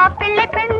மாப்பிள்ளை பெண்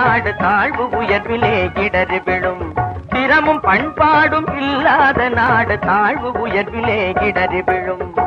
நாடு தாழ்வு உயர்விலே இடறு விழும். சிரமும் பண்பாடும் இல்லாத நாடு தாழ்வு உயர்விலே இடறு விழும்.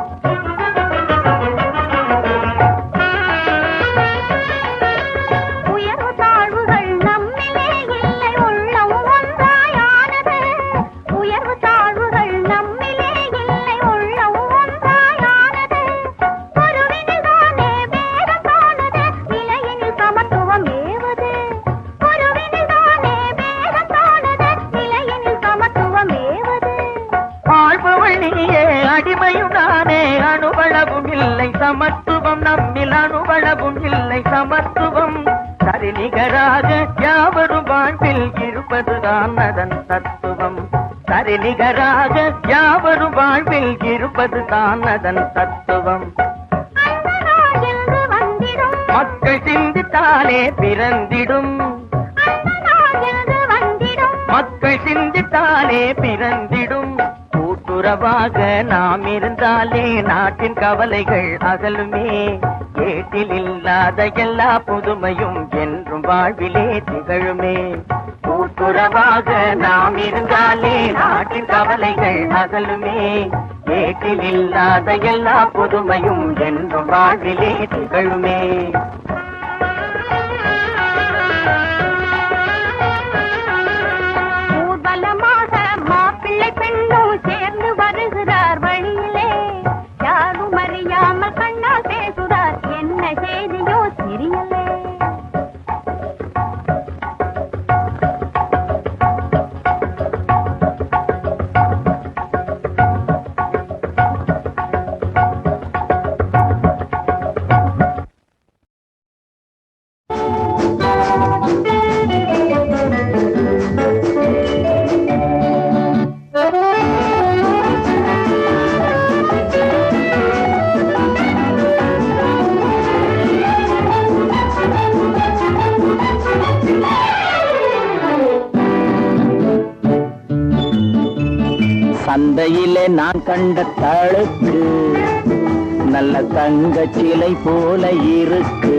நிகராக யாவரும் வாழ்வில் இருப்பது தான் அதன் தத்துவம். மக்கள் சிந்தித்தாலே பிறந்திடும். மக்கள் சிந்தித்தாலே பிறந்திடும். கூட்டுறவாக நாம் இருந்தாலே நாட்டின் கவலைகள் அகலுமே. ஏட்டில் இல்லாத எல்லா புதுமையும் என்றும் வாழ்விலே திகழுமே. கூட்டுறவாக நாம் இருந்தாலே நாட்டின் கவலைகள் அகலுமே. ஏட்டில் இல்லாத எல்லா புதுமையும் என்றும் வாழ்விலே திகழுமே. கண்ட தழுக்கு நல்ல தங்க சிலை போல இருக்கு.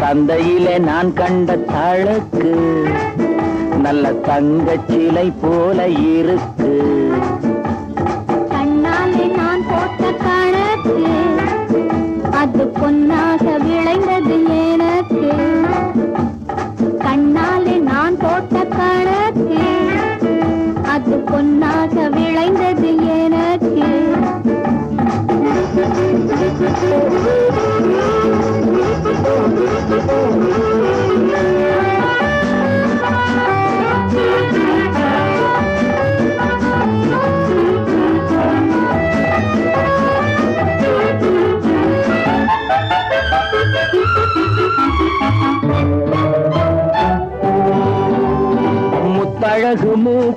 சந்தையிலே நான் கண்ட தழுக்கு நல்ல தங்க சிலை போல இருக்கு. கண்ணாலே நான் போட்ட கணக்கு அது பொன்னாக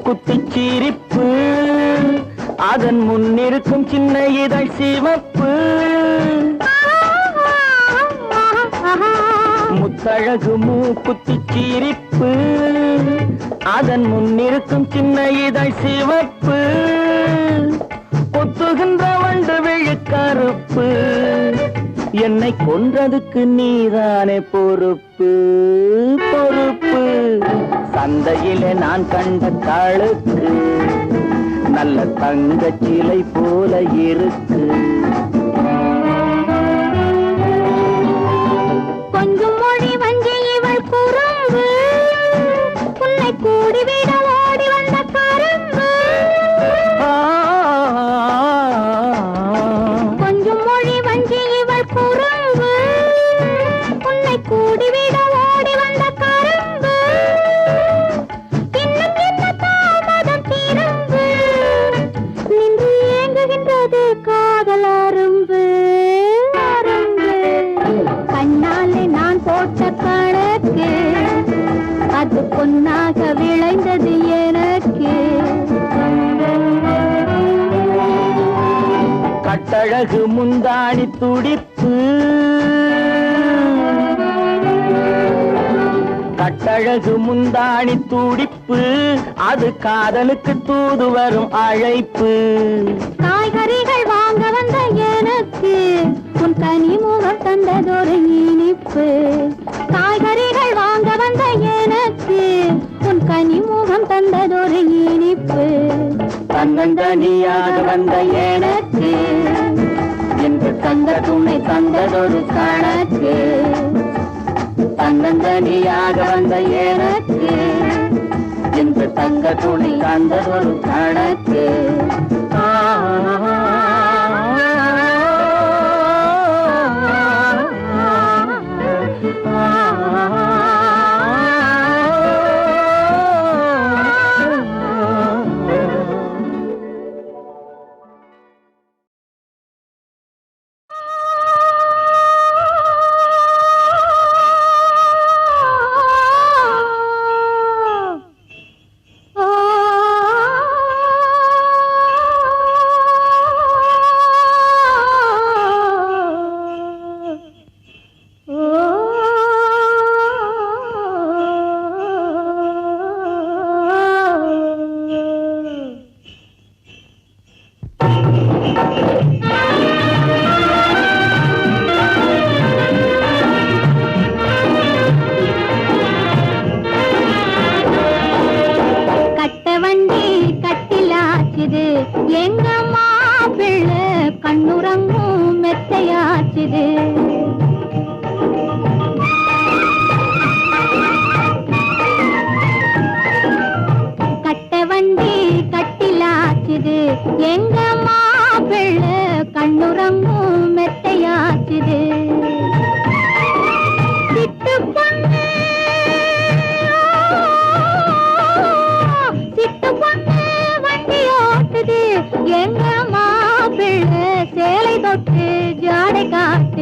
முத்தழகு சிரிப்பு அதன் முன்னிருக்கும் சின்ன இதழ் சிவப்பு. முத்தழகு மூக்குத்தி சிரிப்பு அதன் முன்னிருக்கும் சின்ன இதழ் சிவப்பு. கொத்துகின்ற வண்டு விழுக்கருப்பு என்னை கொன்றதுக்கு நீதானே பொறுப்பு பொறுப்பு. சந்தையிலே நான் கண்ட தாளுக்கு நல்ல தங்கச்சிலை போல இருக்கு. பட்டழகு முந்தாணி துடிப்பு. கட்டழகு முந்தாணி துடிப்பு. அது காதலுக்கு தூது வரும் அழைப்பு. காய்கறிகள் வாங்க வந்த எனக்கு உன் தனி முகம் தந்ததொரு இனிப்பு. காய்கறிகள் வாங்க வந்த எனக்கு உன் கனிமுகம் தந்ததொரு இனிப்பு. தன்னந்தனியாக வந்த எனக்கு. என்று தந்த துணை தந்ததொரு கணக்கு. தன்னந்தனியாக வந்த எனக்கு. என்று தங்க துணை தந்ததொரு கணக்கு.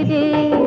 রে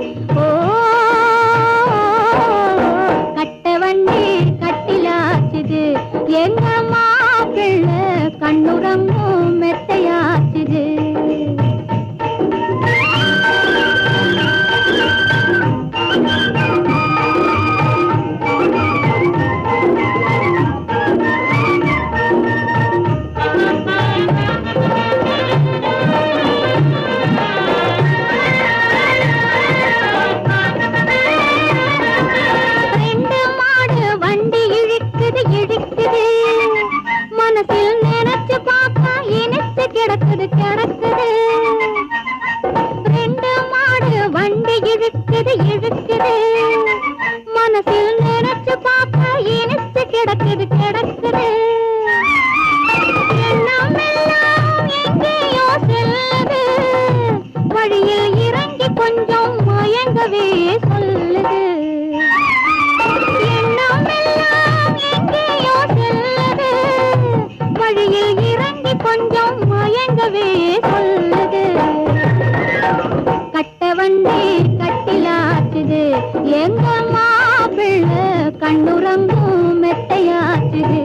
கண்ணுறங்கும் மெத்தையாற்றுது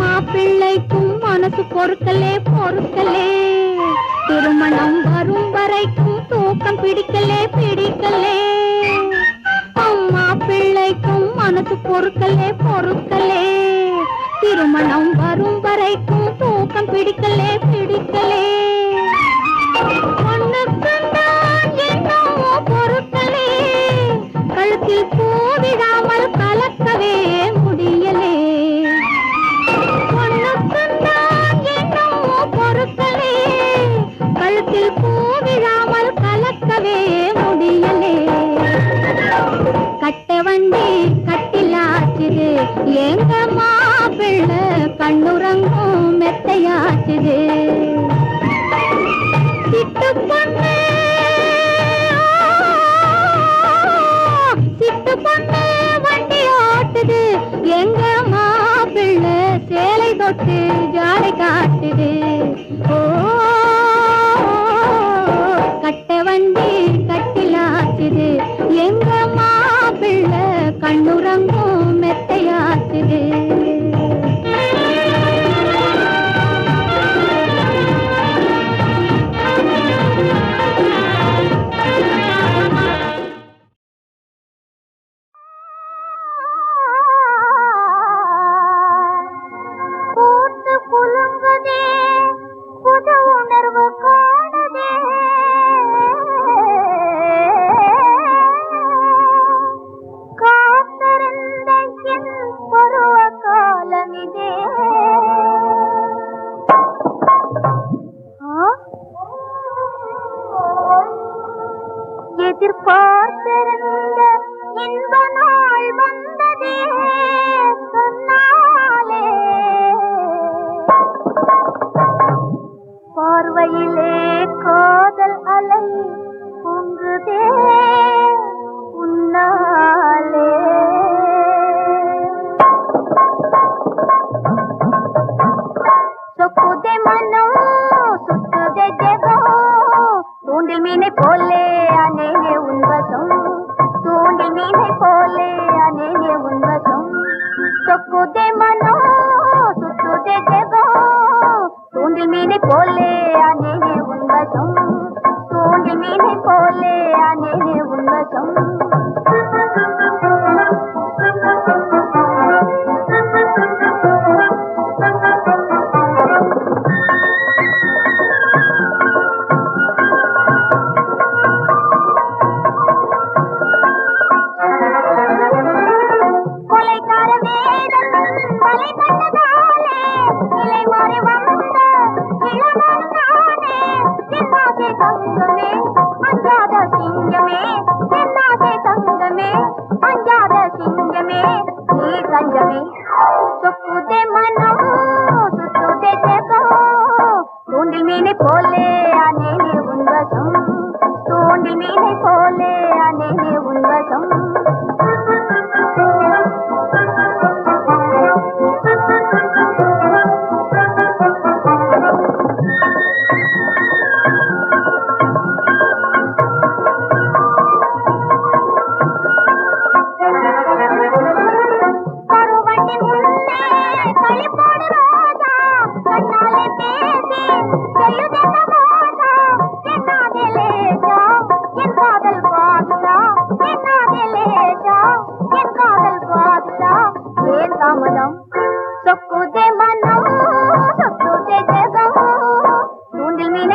மாப்பிள்ளைக்கும் மனசு பொறுக்கலே பொறுக்கலே. திருமணம் வரும் வரைக்கும் தூக்கம் பிடிக்கலே பிடிக்கலே. அம்மா பிள்ளைக்கும் பிடிக்கலே பிடிக்கலே. கண்ணுறங்கோ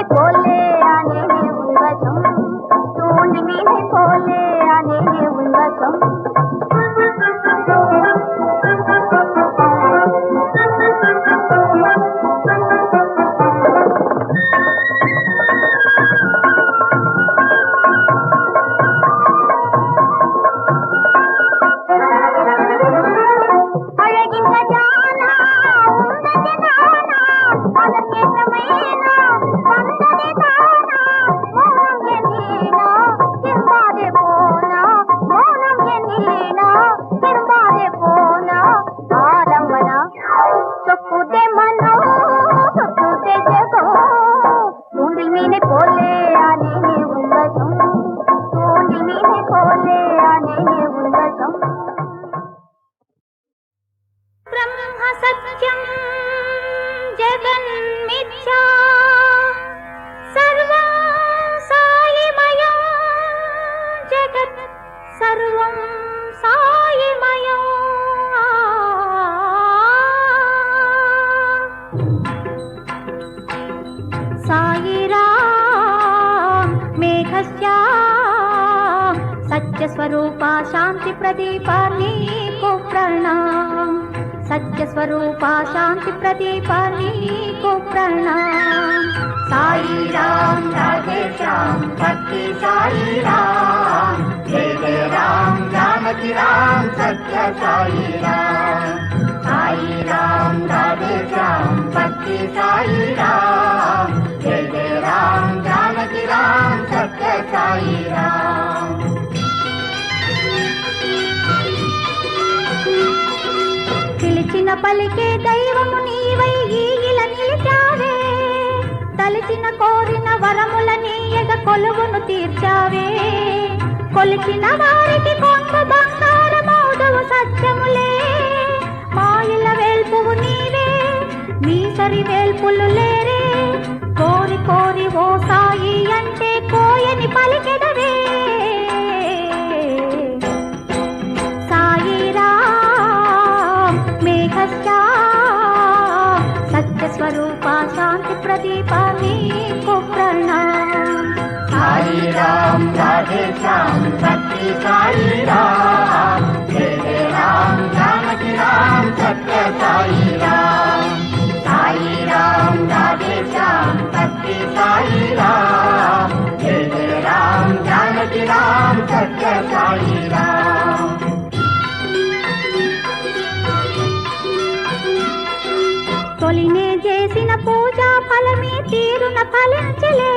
कोल सत्यस्वरूपा शान्तिप्रदीपा नीको प्रणाम साईराम राधे श्याम भक्ति साईराम जय जय राम जानकी राम सत्य साईराम साईराम राधे श्याम भक्ति साईराम जय जय राम जानकी राम सत्य साईराम పిలిచిన పలికే దైవము నీవై ఈగిల నిలిచావే. తలిచిన కోరిన వరముల నీయగ కొలువును తీర్చావే. కొలిచిన వారికి కొంగు బంగారమౌదవు సత్యములే. మాయిల వేల్పువు నీవే నీ సరి వేల్పులు साईराम राधे श्याम भक्ति साईराम जय जय राम जानकी राम सत्य साईराम साईराम राधे श्याम भक्ति साईराम जय जय राम जानकी राम सत्य साईराम తొలినే చేసిన పూజా ఫలమే తీరున ఫలించలే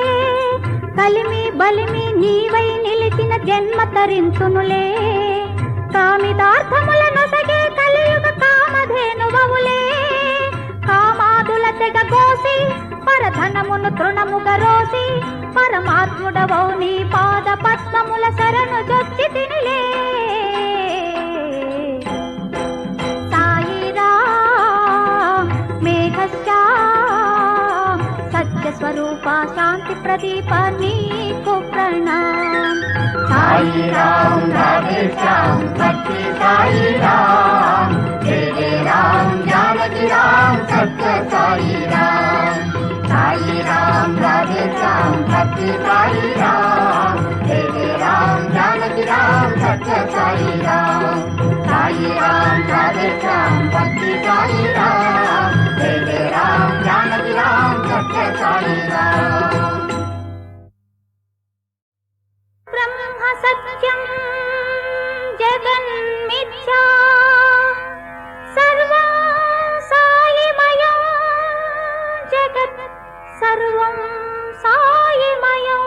కలిమి బలిమి నీవై నిలిచిన జన్మ తరింతునులే కామితార్థముల నొసగే కలియుగ కామధేనువవులే. కామాదుల తెగ కోసి పరధనమును తృణముగ రోసి పరమాత్ముడవౌ నీ పాద పద్మముల శరణు జొచ్చి సాయిరా మేఘశ్యా स्वरूपा शान्ति प्रदीपानि को प्रणाम। साई राम राधे श्याम भक्ति साई राम। तेरे राम जानकी राम सत्य साई राम। साई राम राधे श्याम भक्ति साई राम। तेरे राम जाने राम सत्य साई राम। साईराम राधे श्याम भक्ति जय जय राम राम सत्य साईराम ब्रह्म सत्यं जगन्मिथ्या सर्वं सायिमयं जगत् सर्वं सायिमया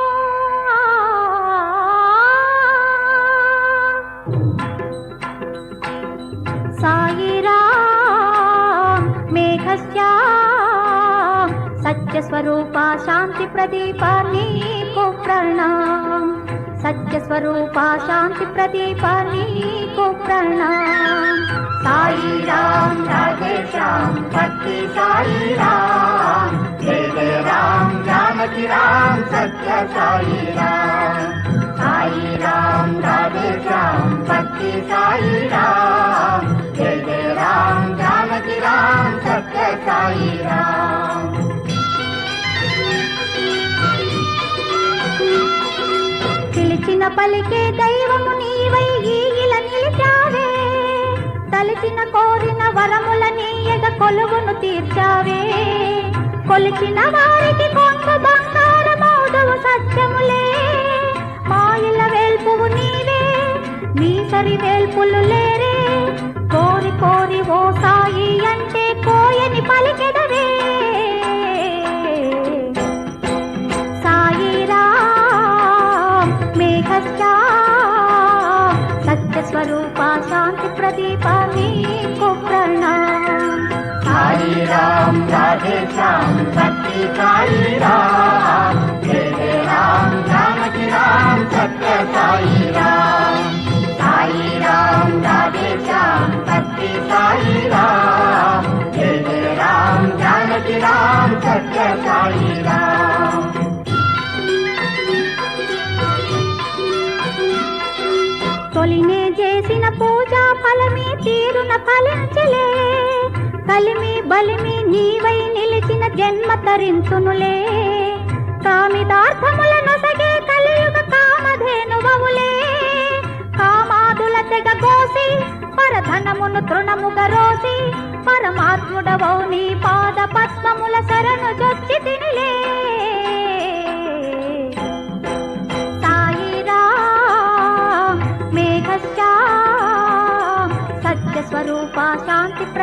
साईराम मेघस्या सत्यस्वरूपा शान्तिप्रदीपा नीको प्रणाम। सत्यस्वरूपा शान्तिप्रदीपा नीको प्रणाम। साईराम राधे श्याम भक्ति साईराम जय जय राम जानकी राम सत्य राधे श्याम भक्ति साईराम जय जय राम जानकी राम सत्य साईराम పిలిచిన పలికే దైవము నీవై ఈగిల నిలిచావే తలిచిన కోరిన వరముల నీయగ కొలువును తీర్చావే కొలిచిన వారికి కొంగు బంగారమౌదవు సత్యములే మాయిల వేల్పువు నీవే నీ సరి వేల్పులు లేరే కోరి కోరి ఓ అంటే కోయని పలికెదవే. సాయి రామ్ సత్య స్వరూప శాంతి ప్రదీప నీకు ప్రణామం. సాయి రామ్ రాధే శ్యామ్ భక్తి సాయి రామ్. ఫలించలే కలిమి బలిమి నీవై నిలిచిన జన్మ తరించునులే. కామిదార్థముల నొసగే కలియుగ కామధేనువవులే. కామాదుల తెగ కోసి పరధనమును తృణముగ రోసి పరమాత్ముడవౌ నీ పాద పద్మముల శరణు జొచ్చి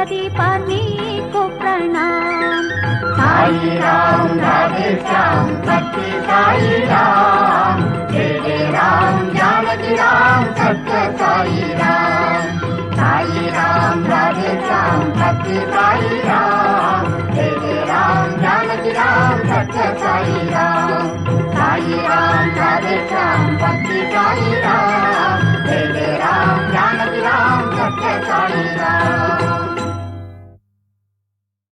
सरस्वती पति को प्रणाम। साई राम, राधे श्याम सत्य साई राम। तेरे राम, जानकी राम सत्य साई राम। साई राम, राधे श्याम सत्य साई राम। तेरे राम, जानकी राम सत्य साई राम। साई राम, राधे श्याम सत्य साई राम। तेरे राम, जानकी राम सत्य साई राम।